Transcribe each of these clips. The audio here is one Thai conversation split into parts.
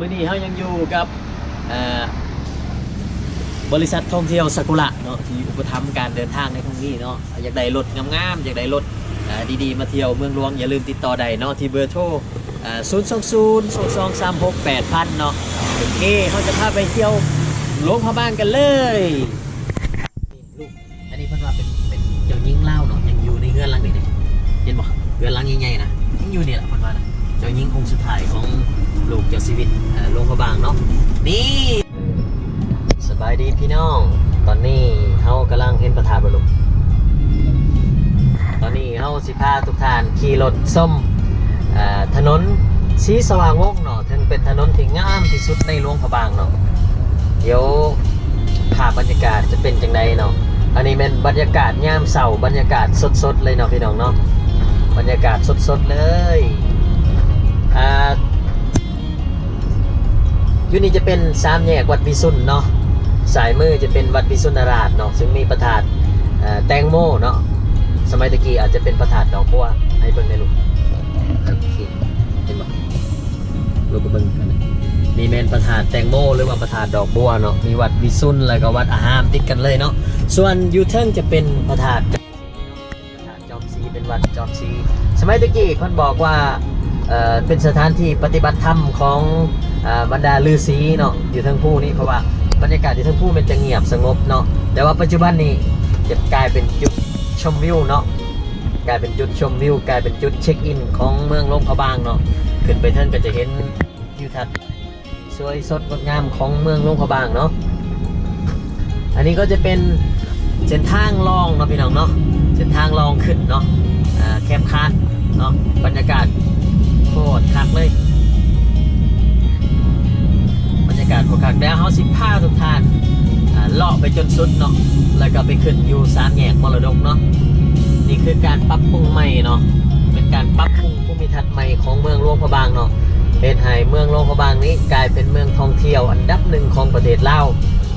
มื้อนี้เฮายังอยู่กับบริษัทท่องเที่ยวซากุระเนาะที่อุปถัมภ์การเดินทางในครั้งนี้เนาะอยากได้รถงามๆอยากได้รถดีๆ มาเที่ยวเมืองหลวงอย่าลืมติดต่อได้เนาะที่เบอร์โทรอ่า020 2236 8000เนาะโอเคเฮาจะพาไปเที่ยวหลวงพระบางกันเลยลูกอันนี้เพิ่นว่าเป็นเป็นเจ้าหญิงเล่าเนาะยังอยู่ในเฮือนหลังนี้เด้เห็นบ่เฮือนหลังใหญ่ๆนะยังอยู่นี่แหละเพิ่นว่านะเจ้าหญิงองค์สุดท้ายของ ลูกเจ้าชีวิตลงพระบางเนาะนี่สบายดีพี่น้อง ตอนนี้เฮากำลังเห็นประธานบลุตอนนี้เฮาสิพาทุกท่านขี่รถส้มถนนสีสว่างวงเนาะถึงเป็นถนนที่งามที่สุดในหลวงพระบางเนาะเดี๋ยวภาพบรรยากาศจะเป็นจังไดเนาะอันนี้เป็นบรรยากาศยามเสาร์บรรยากาศสดๆเลยเนาะพี่น้องเนาะบรรยากาศสดๆเลยอ่า ยู่นี่จะเป็นสามแยกวัดวิสุทธ์เนาะสายมือจะเป็นวัดวิสุทธราชเนาะซึ่งมีประธานแตงโมเนาะสมัยตะกี้อาจจะเป็นประธานดอกบัวให้เบิ่งในลูกโอเคเห็นบ่ลูกก็เบิ่งกันนะมีแมนประธานแตงโมหรือว่าประธานดอกบัวเนาะมีวัดวิสุทธ์แล้วก็วัดอาหามติดกันเลยเนาะส่วนยูเทิร์นจะเป็นประธานประธานจอมศรีเป็นวัดจอมศรีสมัยตะกี้เพิ่นบอกว่าเอ่อเป็นสถานที่ปฏิบัติธรรมของ บรรดาฤาษีเนาะอยู่ทั้งผู้นี่เพราะว่าบรรยากาศอยู่ทั้งผู้มันจะเงียบสงบเนาะแต่ว่าปัจจุบันนี้จะกลายเป็นจุดชมวิวเนาะกลายเป็นจุดชมวิว กลายเป็นจุดเช็คอินของเมืองลวงพะบางเนาะขึ้นไปเท่านก็จะเห็นทิวทัศน์สวยสดงดงามของเมืองลวงพะบางเนาะอันนี้ก็จะเป็นเส้นทางลองเนาะพี่น้องเนาะเส้นทางลองขึ้นเนาะแคมป์คานเนาะบรรยากาศโคตรคักเลยากาศโคตรคักแล้วเฮาสิพาทุกท่านเลาะไปจนสุดเนาะแล้วก็ไปขึ้นอยู่สามแยกมรดกเนาะนี่คือการปรับปรุงใหม่เนาะเป็นการปรับปรุงภูมิทัศน์ใหม่ของเมืองหลวงพระบางเนาะเป็นให้เมืองหลวงพระบางนี้กลายเป็นเมืองท่องเที่ยวอันดับหนึ่งของประเทศลาว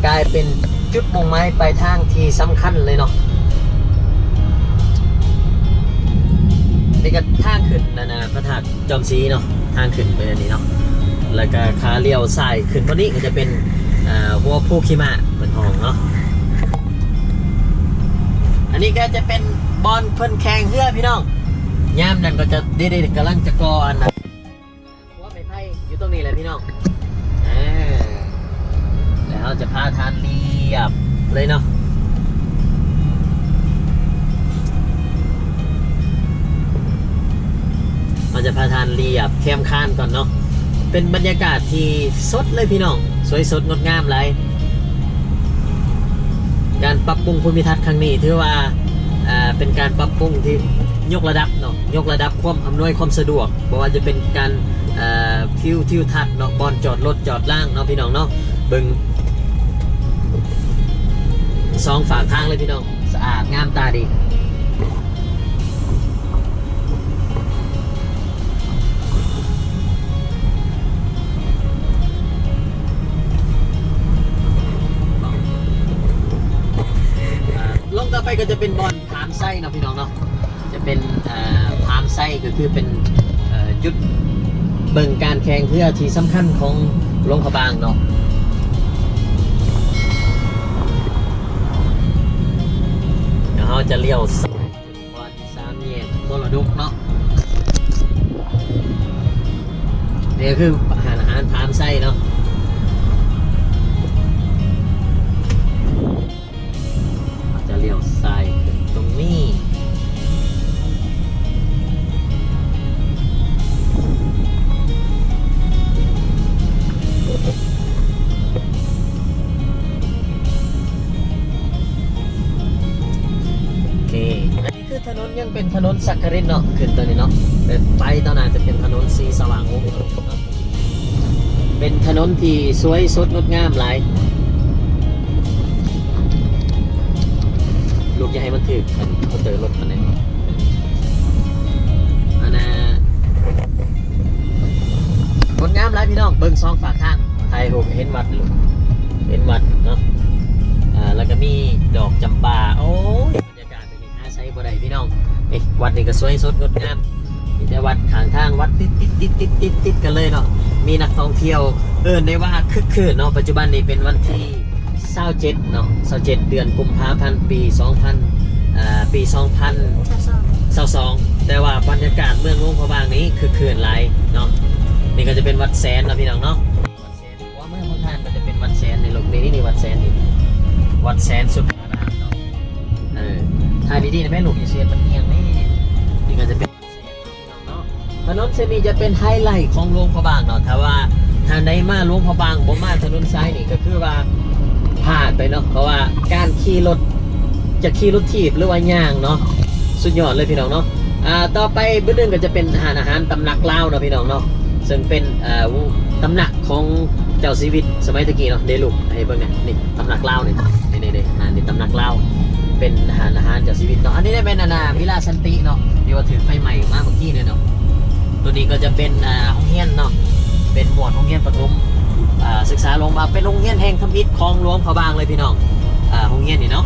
กลายเป็นจุดมุ่งหมายปลายทางที่สำคัญเลยเนาะนี่ก็ทางขึ้นนะนะพระธาตุจอมศรีเนาะทางขึ้นไปอันนี้เนาะ แล้วก็ขาเลี้ยวซ้ายขึ้นวันนี้ก็จะเป็นอ่าหัวผู้ขีมาเหมือนห้องเนาะอันนี้ก็จะเป็นบอลเพิ่นแข่งเรือพี่น้องย่ามนั่นก็จะด็ดๆกำลังจะกออันนะหัวไม้ไผ่อยู่ตรงนี้แหละพี่น้องอแล้วจะพาทานเรียบเลยเนาะเราจะพาทานเรียบเข้มข้านก่อนเนาะ เป็นบรรยากาศที่สดเลยพี่น้อง สวยสดงดงามเลยการปรับปรุงภูมิทัศน์ครั้งนี้ถือว่าเป็นการปรับปรุงที่ยกระดับเนาะยกระดับความอำนวยความสะดวกเพราะว่าจะเป็นการทิวทิวทัศน์เนาะบอลจอดรถจอดล่างเนาะพี่น้องเนาะเบึงสองฝากทางเลยพี่น้องสะอาดงามตาดี ก็จะเป็นบอลพามไส้เนาะพี่น้องเนาะจะเป็นอ่าพามไส้ก็คือเป็นเอ่อจุดเบิ่งการแข่งเพื่อที่สำคัญของหลงพระบางเนาะเดี๋ยวเราจะเลี้ยวซ้ายบอลสามแยกมรดกเนาะนี่คือพ คือถนนยังเป็นถนนสักกรินเนาะขึ้นตัวนี้เนาะเป็นไปตอนนั้นจะเป็นถนนสีสว่างวงเนาะเป็นถนนที่สวยสดงดงามหลายลูกอย่าให้มันถือกันเขาเจอรถคันนี้อันน่ะคนงามหลายพี่น้องเบิ่งซองฝากข้างไทยหูเห็นวัดเห็นวัดเนาะอ่าแล้วก็มีดอกจำปาโอ้ย ช้บ่ได้พี่น้องนี่วัดนี่ก็สวยสดงดงามมีแต่วัดข้างทางวัดติดติดติดติดติดติดกันเลยเนาะมีนักท่องเที่ยวเอินได้ว่าคึกคืนเนาะปัจจุบันนี้เป็นวันที่27เนาะ27เดือนกุมภาพันธ์ปี2000อ่าปี2022แต่ว่าบรรยากาศเมืองลวงพะบางนี้คึกคืนหลายเนาะนี่ก็จะเป็นวัดแสนเนาะพี่น้องเนาะวัดแสนเพราะว่าเมืองของท่านก็จะเป็นวัดแสนในโลกนี้นี่วัดแสนนี่วัดแสนสุดารามเนาะเออ ถ่ายดีๆนะแม่ลูกอย่าเสียมันเอียงนี่นี่ก็จะเป็นวัดแสนนาะพี่น้องเนาะถนนเส้นนี้จะเป็นไฮไลท์ของหลวงพระบางเนาะถ้าว่าทางใดมาหลวงพระบางบ่มาถนนซ้ายนี่ก็คือว่าพลาดไปเนาะเพราะว่าการขี่รถจะขี่รถถีบหรือว่าย่างเนาะสุดยอดเลยพี่น้องเนาะอ่าต่อไปเบื้องหนึงก็จะเป็นอาหารอาหารตำหนักลาวเนาะพี่น้องเนาะซึ่งเป็นอ่าตำหนักของเจ้าชีวิตสมัยตะกี้เนาะเดลุกให้เบิ่งเนี่ยนี่ตำหนักลาวนี่นี่นี่นี่อ่านี่ตำหนักลาว เป็นอาหารอาหารจ้าชีวิตเนาะอันนี้ได้เป็นอาณาวิลาสันติเนาะเดี๋ยวถือไฟใหม่มาเมื่อกี้เนี่ยเนาะตัวนี้ก็จะเป็นอ่าห้องเฮียนเนาะเป็นหมวดห้องเฮียนปฐมอ่าศึกษาลงมาเป็นโรงเรียนแห่งทำอิฐคลองหลวงพระบางเลยพี่น้องอ่าห้องเฮียนนี่เนาะ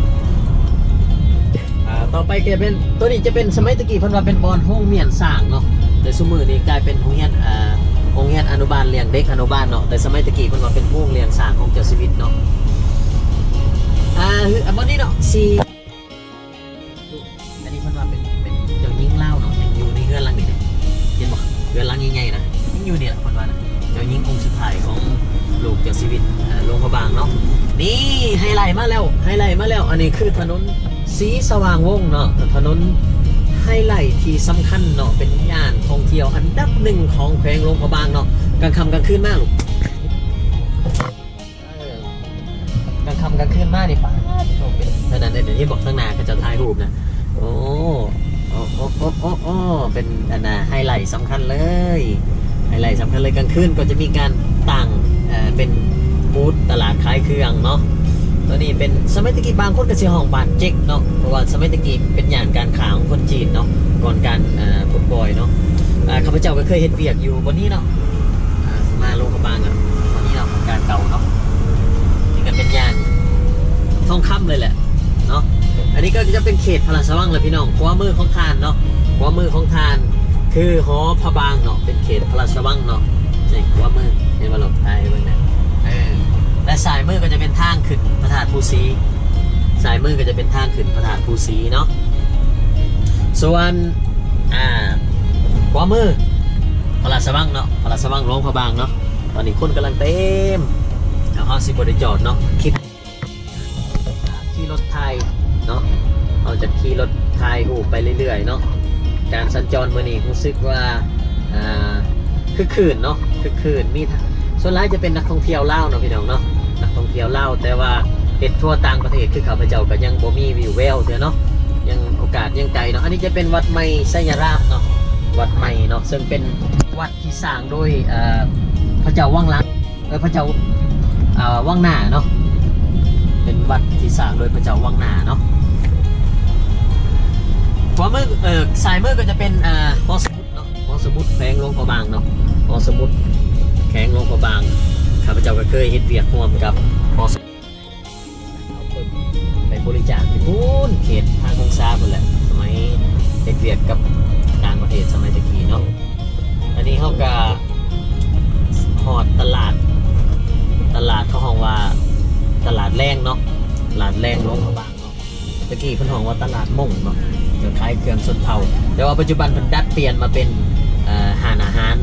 อ่าต่อไปก็จะเป็นตัวนี้จะเป็นสมัยตะกี้เพิ่นว่าเป็นบอลห้องเมียนสร้างเนาะแต่สมือนี้กลายเป็นห้องเฮียนอ่าห้องเฮียนอนุบาลเลี้ยงเด็กอนุบาลเนาะแต่สมัยตะกี้เพิ่นว่าเป็นห้องเลี้ยงสร้างของเจ้าชีวิตเนาะอ่าคืออันนี้เนาะสี่ รือลังใหญ่ๆนะยังอยู่เนี่ยคนว่านะเจ้าหญิงองค์สุดท้ายของลูกเจ้าชีวิตลงพระบางเนาะนี่ไฮไลท์มาแล้วไฮไลท์มาแล้ว อันนี้คือถนนสีสว่างวงเนาะถนนไฮไลท์ที่สำคัญเนาะเป็นย่านท่องเที่ยวอันดับหนึ่งของแขวงลงพระบางเนาะกลางค่ำกลางคืนมากลูกเอกลางค่ำกลางคืนมากนี่ป้าเป็นขนาดเดี๋ยวที่บอกข้างหน้าก็จะถ่ายรูปนะโอ้ อ้โอ้โอ้โอ้โอ้เป็นอันน่ะไฮไลท์สำคัญเลยไฮไลท์สำคัญเลยกลางคืนก็จะมีการตั้งเป็นบูธตลาดขายเครื่องเนาะตัวนี้เป็นสมัยตะกี้บางคนก็เสียห้องบานเจ๊กเนาะเพราะว่าสมัยตะกี้เป็นย่านการค้าของคนจีนเนาะก่อนการเอ่อปลดปล่อยเนาะข้าพเจ้าก็เคยเห็นเวียกอยู่บนนี้เนาะอ่ามาลงกระบางอะบนนี้เนาะของการเก่าเนาะนี่ก็เป็นย่านทองคำเลยแหละ อันนี้ก็จะเป็นเขตพระราชวังเลยพี่น้องขวามือของทานเนาะขวามือของทาน คือหอพระบางเนาะเป็นเขตพระราชวังเนาะนี่ขวามือเห็นมาหลบไทยเบิ่งนะเออและสายมือก็จะเป็นทางขึ้นพระธาตุภูสีสายมือก็จะเป็นทางขึ้นพระธาตุภูสีเนาะส่วนอ่าขวามือพระราชวังเนาะพระราชวังหลวงพระบางเนาะตอนนี้คนกำลังเต็มแล้วเขาสิบได้จอดเนาะคลิปขี่รถไทย เนาะเราจะขี่รถไทยหูไปเรื่อยๆเนาะการสัญจรมื่อนี้รู้สึกว่าอ่าคือคืนเนาะคือคืนมีส่วนร้ายจะเป็นนักท่องเที่ยวเล่าเนาะพี่น้องเนาะนักท่องเที่ยวเล่าแต่ว่าเห็ดทั่วต่างประเทศคือข้าพเจ้าก็ยังบ่มีวิวแววเถอะเนาะยังโอกาสยังไกลเนาะอันนี้จะเป็นวัดใหม่ไสยรามเนาะวัดใหม่เนาะซึ่งเป็นวัดที่สร้างโดยพระเจ้าวังลังเออพระเจ้าอ่างหน้าเนาะเป็นวัดที่สร้างโดยพระเจ้าวังหนาเนาะ ขวามือเออสายมือก็จะเป็นอ่าหอสมุดเนาะหอสมุดแขวงหลวงพระบางเนาะหอสมุดแขวงหลวงพระบางข้าพเจ้าก็เคยเฮ็ดเวียกร่วมกับหอสมุดเอาปึ้งไปบริจาคที่พูนเขตทางคงซาพุ่นแหละสมัยเฮ็ดเวียกกับต่างประเทศสมัยตะกี้เนาะอันนี้เขาก็หอดตลาด ตลาดเขาห้องว่าตลาดแรงเนาะตลาดแรงหลวงพระบางเนาะตะกี้เพิ่นห้องว่าตลาดม่งเนาะ จะขายเครื่องสนเผาแต่ว่าปัจจุบันเพิ่นดัดเปลี่ยนมาเป็นเอ่อหานอาหาร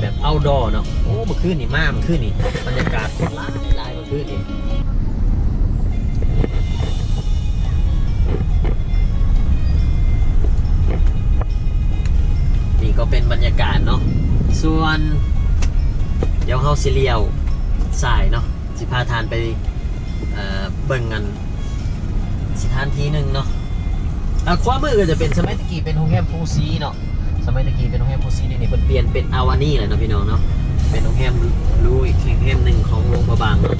แบบ outdoor เนาะโอ้เมื่อคืนนี่มาเมื่อคืนนี่บรรยากาศลายลายเมื่อคืนนี่นี่ก็เป็นบรรยากาศเนาะส่วนเดี๋ยวเฮาสิเลียวสายเนาะสิพาทานไปเอ่อเบิ่งกันสถานที่หนึ่งเนาะ อะขวามือก็จะเป็นสมัยตะกี้เป็นโรงแรมฟูซีเนาะสมัยตะกี้เป็นโรงแรมฟูซีนี่นี่เพิ่นเปลี่ยนเป็นอาวานี่เลยเนาะพี่น้องเนาะเป็นโรงแรมรู้อีกแห่งหนึ่งของโรงพยาบาลเนาะ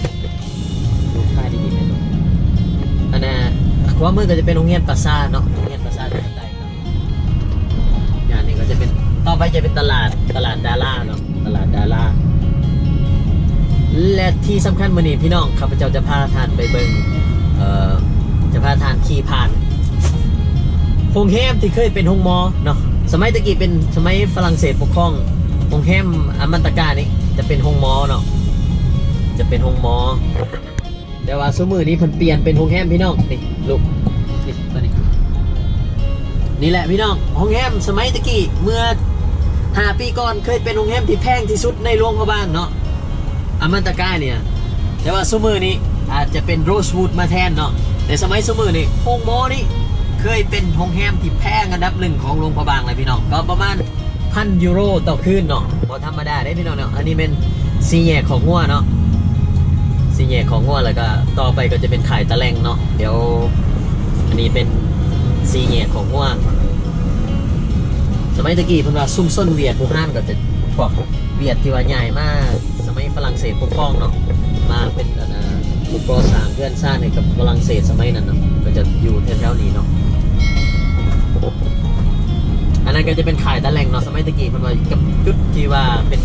ดูค่ายดีๆไหมเนาะอันน่ะขวามือก็จะเป็นโรงเรียนปราสาทเนาะโรงเรียนปราสาทเดินไดเนาะอย่างนี้ก็จะเป็นต่อไปจะเป็นตลาดตลาดดาราเนาะตลาดดาราและที่สำคัญมื่อนี้พี่น้องข้าพเจ้าจะพาทานไปเบิงเอ่อจะพาทานขี่ผ่าน งแฮมที่เคยเป็นฮงมอเนาะสมัยตะกี้เป็นสมัยฝรั่งเศสปกครองฮงแฮมอามันตากานี่จะเป็นห้องมอเนาะจะเป็นห้องมอ แต่ว่าซุมือนี้เพิ่นเปลี่ยนเป็นห้องแฮมพี่น้องนี่ลูกนี่ตัวนี้นี่แหละพี่น้องห้องแฮมสมัยตะกี้เมื่อห้าปีก่อนเคยเป็นห้องแฮมที่แพงที่สุดในโรงพยาบาลเนาะอามันตะกายเนี่ยแต่ว่าซุมือนี้อาจจะเป็นโรสวูดมาแทนเนาะแต่สมัยซุมือนี้ห้องมอนี่ เคยเป็นห้องแฮมที่แพงอันดับหนึ่งของโรงพยาบาลเลยพี่น้อง ก็ประมาณพันยูโรต่อคืนเนาะพอธรรมดาได้พี่น้องเนาะ อันนี้เป็นซีแยกของงัวเนาะซีแยกของงัวแล้วก็ต่อไปก็จะเป็นขายตะแลงเนาะ เดี๋ยว อันนี้เป็นซีแยกของงัวสมัยตะกี้พิ่นว่าซุ่มส้นเวียดผู้ห้านก็จะพวกเวียดที่ว่าใหญ่มาก สมัยฝรั่งเศสปกครองเนาะ มาเป็นอันนะผู้ก่อสร้างเพื่อนสร้างให้กับฝรั่งเศสสมัยนั้นเนาะ ก็จะอยู่แถวๆนี้เนาะ นั้นก็จะเป็นขายตะแหลงเนาะสมัยตะกี้เพิ่นว่ากับจุดที่ว่าเป็น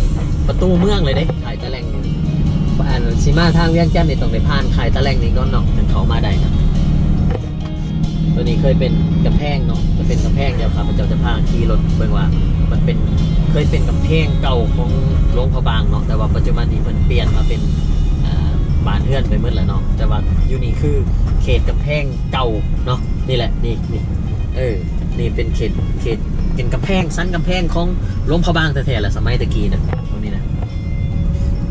ประตูเมืองเลยเด้ขายตะแหลงนี่อันสิมาทางเวียงจันทน์นี่ต้องได้ผ่านขายตะแหลงนี่ก่อนเนาะถึงเขามาได้นะตัวนี้เคยเป็นกำแพงเนาะจะเป็นกำแพงเดี๋ยวครับมันจะจะพาขี่รถเบิ่งว่า มันเป็นเคยเป็นกำแพงเก่าของหลวงพระบางเนาะแต่ว่าปัจจุบันนี้มันเปลี่ยนมาเป็นบ้านเฮือนไปหมดแล้วเนาะแต่ว่าอยู่นี่คือเขตกำแพงเก่าเนาะนี่แหละนี่นี่เออนี่เป็นเขตเขต เห็นกำแพงสั้นกำแพงของหลวงพระบางแท้ๆแหละสมัยตะกี้นะตรงนี้นะ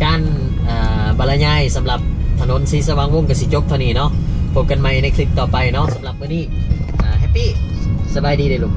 การอ่าบรรยายสำหรับถนนสีสว่างวงกับสีจบเท่านี้เนาะพบกันใหม่ในคลิปต่อไปเนาะสำหรับวันนี้แฮปปี้สบายดีเลยลูก